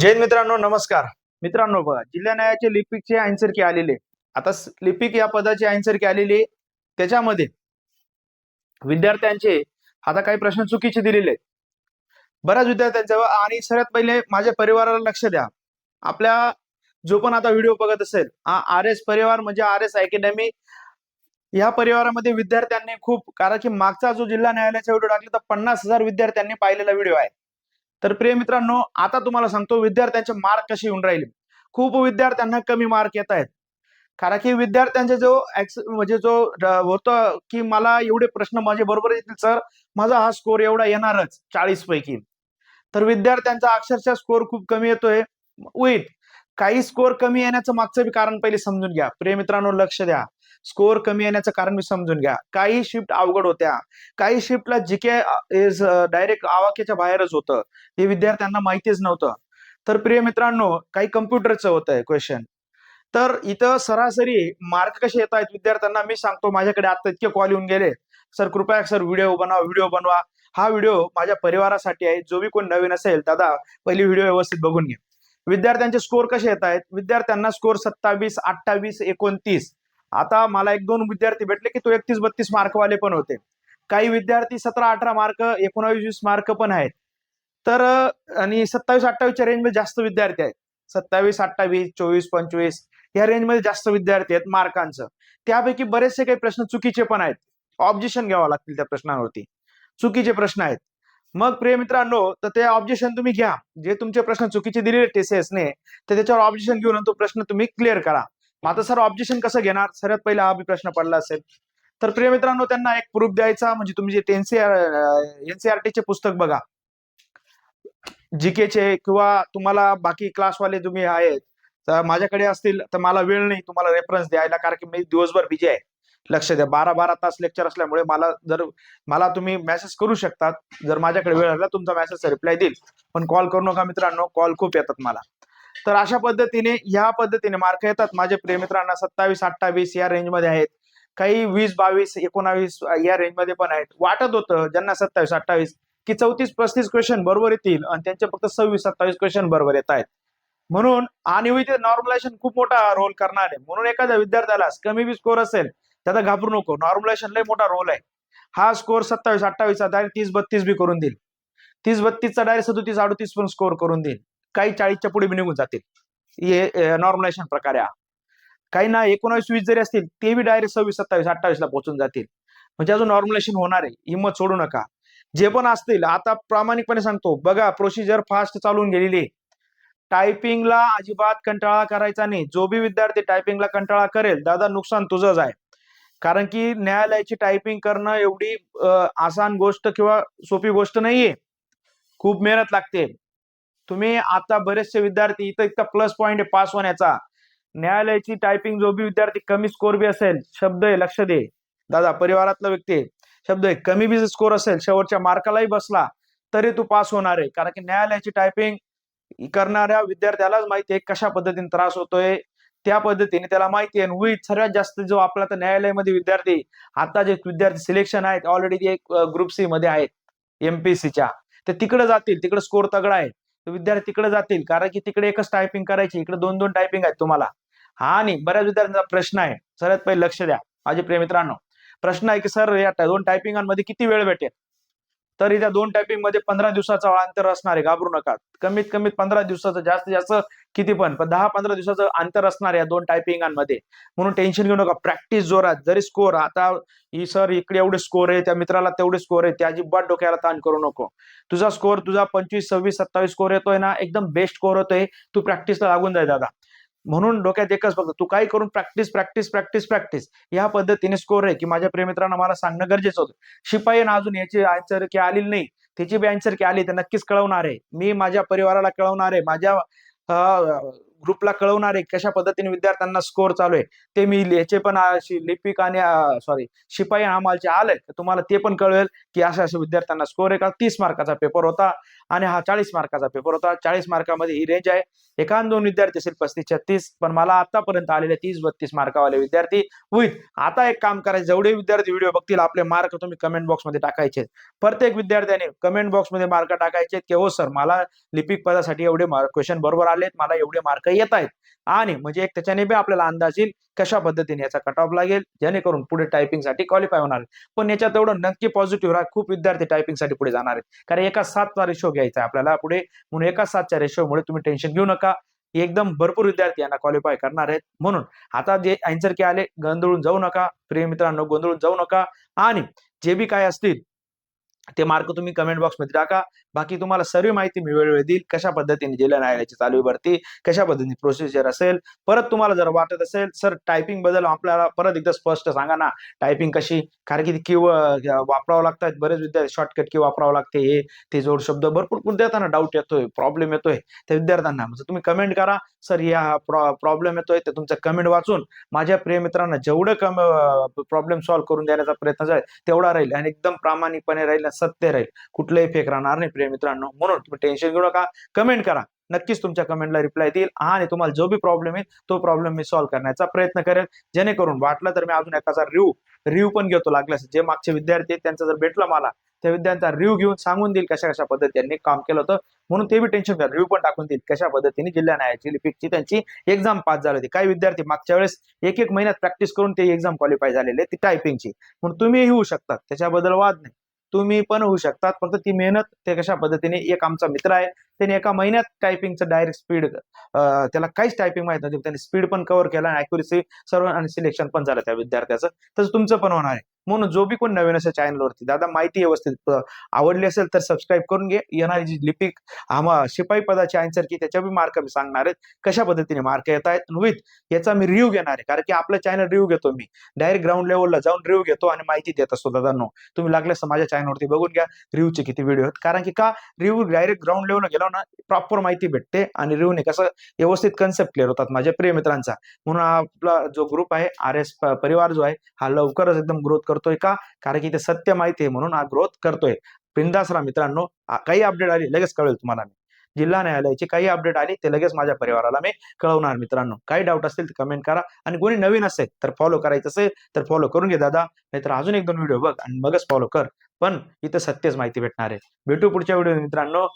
जैन मित्रांनो नमस्कार. मित्रांनो बघा जिल्हा न्यायाचे लिपिकचे आन्सर की आलेले. आता लिपिक या पदाची आन्सर की आलेली. आहे. त्याच्यामध्ये विद्यार्थ्यांचे आता काही प्रश्न चुकीचे दिलेले आहेत. बऱ्याच विद्यार्थ्यांच्या आणि सर्वात पहिले माझ्या परिवाराला लक्ष द्या. आपल्या जो पण आता व्हिडिओ बघत असेल हा आर एस परिवार म्हणजे आर एस अकॅडमी. या परिवारामध्ये विद्यार्थ्यांनी खूप कारण की मागचा जो जिल्हा न्यायालयाचा व्हिडिओ टाकला तर पन्नास हजार विद्यार्थ्यांनी पाहिलेला व्हिडिओ आहे. तर प्रिय मित्रांनो आता तुम्हाला सांगतो विद्यार्थ्यांचे मार्क कसे येऊन राहिले. खूप विद्यार्थ्यांना कमी मार्क येत आहेत. कारण की विद्यार्थ्यांचे जो ऍक्स- म्हणजे जो होतं की मला एवढे प्रश्न माझे बरोबर येतील सर माझा हा स्कोर एवढा येणारच चाळीस पैकी. तर विद्यार्थ्यांचा अक्षरशः स्कोर खूप कमी येतोय. विथ काही स्कोर कमी येण्याचं मागचं कारण पहिले समजून घ्या. प्रिय मित्रांनो लक्ष द्या. स्कोर कमी येण्याचं कारण मी समजून घ्या. काही शिफ्ट अवघड होत्या. काही शिफ्टला जीके इज डायरेक्ट आवाक्याच्या बाहेरच होतं. हे विद्यार्थ्यांना माहितीच नव्हतं. तर प्रिय मित्रांनो काही कम्प्युटरचं होतं आहे क्वेश्चन तर इथं सरासरी मार्क कसे येत आहेत विद्यार्थ्यांना मी सांगतो. माझ्याकडे आता इतके कॉल येऊन गेले. सर कृपया सर व्हिडिओ बनवा व्हिडिओ बनवा. हा व्हिडिओ माझ्या परिवारासाठी आहे. जो बी कोण नवीन असेल दादा पहिली व्हिडिओ व्यवस्थित बघून घ्या विद्यार्थ्यांचे स्कोर कसे येत आहेत? विद्यार्थ्यांना स्कोर सत्तावीस अठ्ठावीस एकोणतीस. आता मला एक दोन विद्यार्थी भेटले की तो एकतीस बत्तीस मार्कवाले पण होते. काही विद्यार्थी सतरा अठरा मार्क एकोणावीस वीस मार्क पण आहेत. तर आणि सत्तावीस अठ्ठावीसच्या रेंजमध्ये जास्त विद्यार्थी आहेत. सत्तावीस अठ्ठावीस चोवीस पंचवीस या रेंजमध्ये जास्त विद्यार्थी आहेत मार्कांचं. त्यापैकी बरेचसे काही प्रश्न चुकीचे पण आहेत. ऑब्जेक्शन घ्यावं लागतील त्या प्रश्नांवरती. चुकीचे प्रश्न आहेत. मग प्रिय मित्रांनो तर ते ऑब्जेक्शन तुम्ही घ्या. जे तुमचे प्रश्न चुकीचे दिलेले टीसीएसने तर त्याच्यावर ऑब्जेक्शन घेऊन तो प्रश्न तुम्ही क्लिअर करा. मग आता सर ऑब्जेक्शन कसं घेणार? सर्वात पहिला हा प्रश्न पडला असेल. तर प्रिय मित्रांनो त्यांना एक प्रूफ द्यायचा. म्हणजे तुम्ही जे एनसीआर एनसीआरटीचे पुस्तक बघा. जीकेचे किंवा तुम्हाला बाकी क्लासवाले तुम्ही आहेत तर माझ्याकडे असतील तर मला वेळ नाही. तुम्हाला रेफरन्स द्यायला कारण की मी दिवसभर बिजी आहे. लक्ष द्या. बारा बारा तास लेक्चर असल्यामुळे मला जर मला तुम्ही मेसेज करू शकतात. जर माझ्याकडे वेळ आला तुमचा मेसेज रिप्लाय देईल. पण कॉल करू नका मित्रांनो. कॉल खूप येतात मला. तर अशा पद्धतीने ह्या पद्धतीने मार्क येतात. माझे प्रेमित्रांना सत्तावीस अठ्ठावीस या रेंजमध्ये आहेत. काही वीस बावीस एकोणावीस या रेंजमध्ये पण आहेत. वाटत होतं ज्यांना सत्तावीस अठ्ठावीस की चौतीस पस्तीस क्वेश्चन बरोबर येतील आणि त्यांचे फक्त सव्वीस सत्तावीस क्वेश्चन बरोबर येत आहेत. म्हणून आणि नॉर्मलायझेशन खूप मोठा रोल करणार आहे. म्हणून एखाद्या विद्यार्थ्याला कमी बी स्कोर असेल त्याचा घाबरू नको. नॉर्मलायझेशन लय मोठा रोल आहे. हा स्कोर सत्तावीस अठ्ठावीसचा डायरेक्ट तीस बत्तीस बी करून देईल. तीस बत्तीसचा डायरेक्ट सदोतीस अडतीस पण स्कोर करून देईल. काही चाळीसच्या पुढे बी निघून जातील. हे नॉर्मलायझेशन प्रकारे हा. काही ना एकोणावीस वीस जरी असतील ते बी डायरेक्ट सव्वीस सत्तावीस अठ्ठावीस ला पोहोचून जातील. म्हणजे अजून नॉर्मलायझेशन होणार आहे. हिंमत सोडू नका. जे पण असतील आता प्रामाणिकपणे सांगतो. बघा प्रोसिजर फास्ट चालून गेलेली आहे. टायपिंगला अजिबात कंटाळा करायचा नाही. जो बी विद्यार्थी टायपिंगला कंटाळा करेल दादा नुकसान तुझंच आहे. कारण की न्यायालयाची टायपिंग करणं एवढी आसान गोष्ट किंवा सोपी गोष्ट नाहीये. खूप मेहनत लागते. तुम्ही आता बरेचसे विद्यार्थी इथं इतका प्लस पॉईंट आहे पास होण्याचा. न्यायालयाची टायपिंग जो बी विद्यार्थी कमी स्कोर बी असेल शब्द आहे लक्ष दे. दादा परिवारातला व्यक्ती शब्द आहे कमी बी स्कोर असेल शेवटच्या मार्कालाही बसला तरी तू पास होणार आहे. कारण की न्यायालयाची टायपिंग करणाऱ्या विद्यार्थ्यालाच माहिती आहे कशा पद्धतीने त्रास होतोय. त्या पद्धतीने त्याला माहिती आहे. विथ सर्वात जास्त जो आपला तर न्यायालयामध्ये विद्यार्थी आता जे विद्यार्थी सिलेक्शन आहेत ऑलरेडी ते एक ग्रुप सी मध्ये आहेत एमपीसीच्या ते तिकडे जातील तिकडे स्कोर तगडा आहे. तर विद्यार्थी तिकडे जातील. कारण की तिकडे एकच टायपिंग करायची इकडे दोन दोन टायपिंग आहेत तुम्हाला. हा आणि बऱ्याच विद्यार्थ्यांचा प्रश्न आहे. सर्वात पहिले लक्ष द्या. माझे प्रिय मित्रांनो प्रश्न आहे की सर या दोन टायपिंगांमध्ये किती वेळ भेटेल? तर त्या दोन टायपिंगमध्ये पंधरा दिवसाचा अंतर असणार आहे. घाबरू नका. कमीत कमी पंधरा दिवसाचं जास्तीत जास्त किती पण पण दहा पंधरा दिवसाचं अंतर असणार आहे या दोन टायपिंगांमध्ये म्हणून टेन्शन घेऊ नका. प्रॅक्टिस जोरात. जरी स्कोर आता ही सर इकडे एवढे स्कोर आहे त्या मित्राला तेवढे स्कोर आहे त्या अजिबात डोक्याला ताण करू नको. तुझा स्कोर तुझा पंचवीस सव्वीस सत्तावीस स्कोर येतोय ना एकदम बेस्ट स्कोर होतोय. तू प्रॅक्टिसला लागून जाय दादा. म्हणून डोक्यात एकच फक्त तू काय करून प्रॅक्टिस प्रॅक्टिस प्रॅक्टिस प्रॅक्टिस या पद्धतीने स्कोर आहे की माझ्या प्रेमित्रांना मला सांगणं गरजेचं होतं. शिपाई ना अजून याची आन्सर की आलेली नाही त्याची बी आन्सर की आली तर नक्कीच कळवणार आहे. मी माझ्या परिवाराला कळवणार आहे. माझ्या ग्रुपला कळवणार आहे कशा पद्धतीने विद्यार्थ्यांना स्कोर चालू आहे ते मी याचे पण लिपिक आणि सॉरी शिपाई हमालचे आले तुम्हाला ते पण कळवेल की अशा अशा विद्यार्थ्यांना स्कोर आहे का? तीस मार्काचा पेपर होता आणि हा चाळीस मार्काचा पेपर होता. चाळीस मार्कामध्ये ही रेंज आहे. एकान दोन विद्यार्थी असेल पस्तीस छत्तीस पण मला आतापर्यंत आलेले तीस बत्तीस मार्कावाले विद्यार्थी विथ आता एक काम करायचं जेवढे विद्यार्थी व्हिडिओ बघतील आपले मार्क तुम्ही कमेंट बॉक्समध्ये टाकायचे प्रत्येक विद्यार्थ्याने कमेंट बॉक्समध्ये मार्क टाकायचे की हो सर मला लिपिक पदासाठी एवढे क्वेश्चन बरोबर आलेत मला एवढे मार्क येत आहेत आणि म्हणजे एक त्याच्याने बी आपल्याला अंदाज येईल कशा पद्धतीने याचा कट ऑफ लागेल जेणेकरून पुढे टायपिंगसाठी क्वालिफाय होणार पण याच्यात एवढं नक्की पॉझिटिव्ह राहा खूप विद्यार्थी टायपिंगसाठी पुढे जाणार आहेत. कारण एका सातचा रेशो घ्यायचा आहे आपल्याला पुढे. म्हणून एका सातच्या रेशोमुळे तुम्ही टेन्शन घेऊ नका. एकदम भरपूर विद्यार्थी यांना क्वालिफाय करणार आहेत. म्हणून आता जे अँसर की आले गोंधळून जाऊ नका. प्रिय मित्रांनो गोंधळून जाऊ नका. आणि जे बी काय असतील ते मार्क तुम्ही कमेंट बॉक्समध्ये टाका. बाकी तुम्हाला सर्व माहिती मी वेळोवेळी देईल. कशा पद्धतीने जिल्हा न्यायालयाची चालू भरती कशा पद्धतीने प्रोसिजर असेल परत तुम्हाला जर वाटत असेल सर टायपिंगबद्दल आपल्याला परत एकदा स्पष्ट सांगा ना. टायपिंग कशी? कारण की ती वापरावं लागतात. बरेच विद्यार्थी शॉर्टकट की वापरावं लागते. हे ते जोड शब्द भरपूर विद्यार्थ्यांना डाऊट येतोय प्रॉब्लेम येतोय. त्या विद्यार्थ्यांना म्हणजे तुम्ही कमेंट करा. सर या प्रॉब्लेम येतोय ते तुमचं कमेंट वाचून माझ्या प्रिय मित्रांना जेवढं कम प्रॉब्लेम सॉल्व्ह करून देण्याचा प्रयत्न जाईल तेवढा राहील. आणि एकदम प्रामाणिकपणे राहील सत्य राहील. कुठलंही फेक राहणार नाही प्रिय मित्रांनो. म्हणून तुम्ही टेन्शन घेऊ नका. कमेंट करा. नक्कीच तुमच्या कमेंटला रिप्लाय देईल आणि तुम्हाला जो बी प्रॉब्लेम आहे तो प्रॉब्लेम मी सॉल्व्ह करण्याचा प्रयत्न करेल. जेणेकरून वाटलं तर मी अजून एकाचा रिव्ह रिव्ह्यू पण घेतो लागल्यास. जे मागचे विद्यार्थी आहेत त्यांचा जर भेटलं मला त्या विद्यार्थ्यांचा रिव्ह्यू घेऊन सांगून देईल कशा कशा पद्धतीने काम केलं होतं. म्हणून ते बी टेन्शन घ्या रिव्ह्यू पण टाकून देईल कशा पद्धतीने जिल्हा न्यायाची लिपिकची त्यांची एक्झाम पास झाली होती. काही विद्यार्थी मागच्या वेळेस एक एक महिन्यात प्रॅक्टिस करून ते एक्झाम क्वालिफाय झालेले ती टायपिंगची म्हणून तुम्हीही होऊ शकतात त्याच्याबद्दल वाद नाही. तुम्ही पण होऊ शकतात. फक्त ती मेहनत ते कशा पद्धतीने एक आमचा मित्र आहे त्याने एका महिन्यात टायपिंगचं डायरेक्ट स्पीड त्याला काहीच टायपिंग माहीत नव्हती त्यांनी स्पीड पण कव्हर केला आणि अॅक्युरेसी सर्व आणि सिलेक्शन पण झालं त्या विद्यार्थ्याचं. तसं तुमचं पण होणार आहे. म्हणून जो बी कोण नवीन असेल चॅनलवरती दादा माहिती व्यवस्थित आवडली असेल तर सबस्क्राईब करून घे. येणारी जी लिपिक आम्हा शिपाई पदाची आन्सर की त्याच्या बी मार्क मी सांगणार आहेत. कशा पद्धतीने मार्क येत आहेत विथ याचा मी रिव्ह्यू घेणार आहे. कारण की आपलं चॅनल रिव्ह्यू घेतो मी. डायरेक्ट ग्राउंड लेवलला जाऊन रिव्ह्यू घेतो आणि माहिती देत असतो दादांनो. तुम्ही लागल्यास माझ्या चॅनलवरती बघून घ्या. रिव्ह्यूचे किती व्हिडिओ आहेत. कारण की का? रिव्ह्यू डायरेक्ट ग्राउंड लेवलला गेलो ना प्रॉपर माहिती भेटते आणि रिव्ह्यूने कसं व्यवस्थित कन्सेप्ट क्लिअर होतात माझ्या प्रिय मित्रांचा. म्हणून आपला जो ग्रुप आहे आर एस परिवार जो आहे हा लवकरच एकदम ग्रोथ करतोय का? कारण की ते सत्य माहिती आहे म्हणून हा ग्रोथ करतोय. बिंदास मित्रांनो. काही अपडेट आली लगेच कळेल तुम्हाला मी. जिल्हा न्यायालयाची काही अपडेट आली ते लगेच माझ्या परिवाराला मी कळवणार मित्रांनो. काही डाऊट असतील तर कमेंट करा. आणि कोणी नवीन असेल तर फॉलो करायचं असेल तर फॉलो करून घे दादा. नाहीतर अजून एक दोन व्हिडिओ बघ आणि मगच फॉलो कर. पण इथं सत्यच माहिती भेटणार आहे. भेटू पुढच्या व्हिडिओ मित्रांनो.